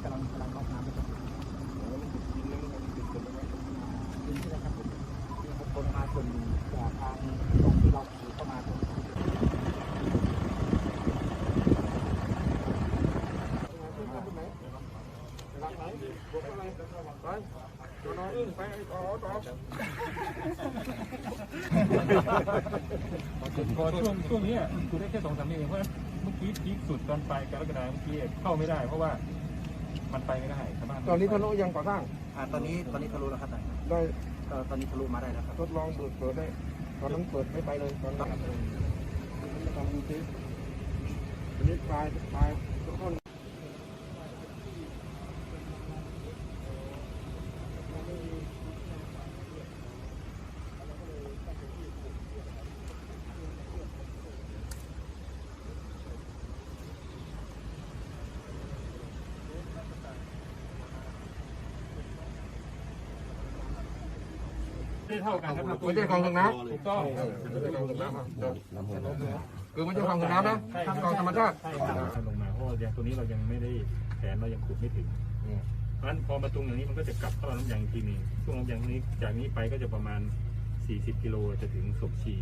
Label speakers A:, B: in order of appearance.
A: นี้กำลังกำลังล็อกน้ำไปครับดินใช่ไหมครับผมนี่ผมคนมาส่วนจากทางตรงที่เราขี่เข้ามาตรงนี้
B: พอช่วงช่วงเนี้ยคือได้แค่สองสามเองเพราะฉะนั้นเมื่อกี้พีคสุดตอนปลายกรกฎาคมเมื่อกี้เข้าไม่ได้เพราะว่า มันไปไม่ได้ชาวบ้าน
C: ตอนนี้ทะลุยังก่อสร้าง
A: อ่าตอนนี้ตอนนี้ทะลุแล้วครับนาย
C: ได้
A: ก็ตอนนี้ทะลุมาได้แล้วครับ
C: ทดลองเปิดเปิดได้ตอนนั้นเปิดไม่ไปเลยตอนนั้นทำดูซิอันนี้ปลายปลายต้น
B: ไม่เท่ากันครับ
C: ไม่ใช่กองทางน้
B: ถูกต้องำ
C: ไม่ใช่กองทางน้ำอะคือไม่ใช่กองทางน้ำนะกองธรรมชาติ
B: ใช่ครับลงมาเพราะว่ายังตัวนี้เรายังไม่ได้แผนเรายังขุดไม่ถึง
C: อืม
B: เพราะฉะนั้นพอมาตรงอย่างนี้มันก็จะกลับเข้าลำน้ำยางอีกทีหนึงช่วงลำน้ำยางนี้จากนี้ไปก็จะประมาณ 40 กิโลจะถึงศพชี